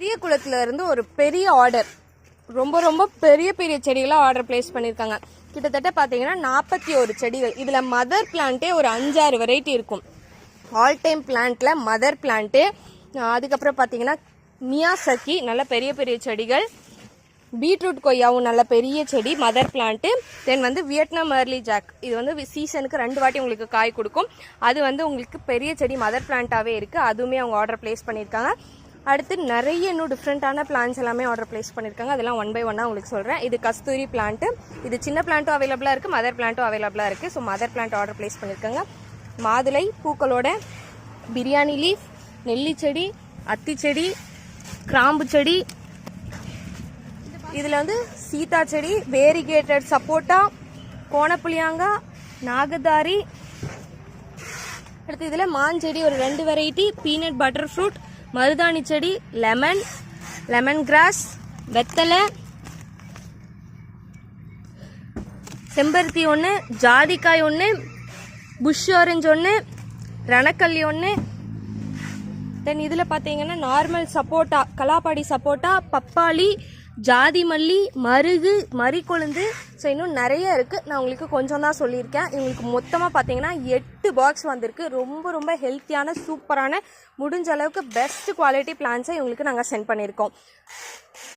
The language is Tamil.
பெரிய குளத்துல இருந்து ஒரு பெரிய ஆர்டர் ரொம்ப ரொம்ப பெரிய பெரிய செடிகளாக ஆர்டர் பிளேஸ் பண்ணியிருக்காங்க கிட்டத்தட்ட பார்த்தீங்கன்னா நாற்பத்தி ஒரு செடிகள். இதில் மதர் பிளான்ட்டே ஒரு அஞ்சாறு வெரைட்டி இருக்கும். ஆல் டைம் பிளான்ட்டில் மதர் பிளான்ட்டு அதுக்கப்புறம் பார்த்தீங்கன்னா மியாசக்கி நல்ல பெரிய பெரிய செடிகள். பீட்ரூட் கொய்யாவும் நல்ல பெரிய செடி மதர் பிளான்ட்டு தென் வந்து வியட்நாம் ஏர்லி ஜாக் இது வந்து சீசனுக்கு ரெண்டு வாட்டி உங்களுக்கு காய் கொடுக்கும். அது வந்து உங்களுக்கு பெரிய செடி மதர் பிளான்ட்டாகவே இருக்குது அதுவுமே அவங்க ஆர்டர் ப்ளேஸ் பண்ணியிருக்காங்க அடுத்து நிறைய இன்னும் டிஃப்ரெண்ட்டான பிளான்ஸ் எல்லாமே ஆர்டர் ப்ளேஸ் பண்ணியிருக்காங்க அதெல்லாம் ஒன் பை ஒன்னாக உங்களுக்கு சொல்கிறேன் இது கஸ்தூரி பிளான்ட்டு இது சின்ன பிளான்ட்டும் அவைலபிளாக இருக்குது மதர் பிளான்ட்டும் அவைலபிளாக இருக்குது so mother plant order place பண்ணியிருக்காங்க மாதுளை பூக்களோட பிரியாணி லீஃப் நெல்லி செடி அத்தி செடி கிராம்பு செடி. இதில் வந்து சீதா செடி வேரிகேட்டட் சப்போட்டா கோணப்புளியாங்கா நாகதாரி. அடுத்து இதில் மாஞ்செடி ஒரு ரெண்டு வெரைட்டி பீனட் பட்டர் ஃப்ரூட் மருதாணி செடி லெமன் லெமன் கிராஸ் வெத்தலை செம்பருத்தி ஒன்று ஜாதிக்காய் ஒன்று புஷ் ஆரஞ்சு ஒன்று ரணக்கல்லி ஒன்று தென் இதில் பார்த்தீங்கன்னா நார்மல் சப்போட்டா கலாப்பாடி சப்போட்டா பப்பாளி ஜாதி மல்லி மருகு மறிக்கொழுந்து. ஸோ இன்னும் நிறைய இருக்குது நான் உங்களுக்கு கொஞ்சம் தான் சொல்லியிருக்கேன். இவங்களுக்கு மொத்தமாக பார்த்தீங்கன்னா எட்டு பாக்ஸ் வந்திருக்கு. ரொம்ப ரொம்ப ஹெல்த்தியான சூப்பரான முடிஞ்ச அளவுக்கு பெஸ்ட் குவாலிட்டி பிளான்ஸை இவங்களுக்கு நாங்கள் சென்ட் பண்ணியிருக்கோம்.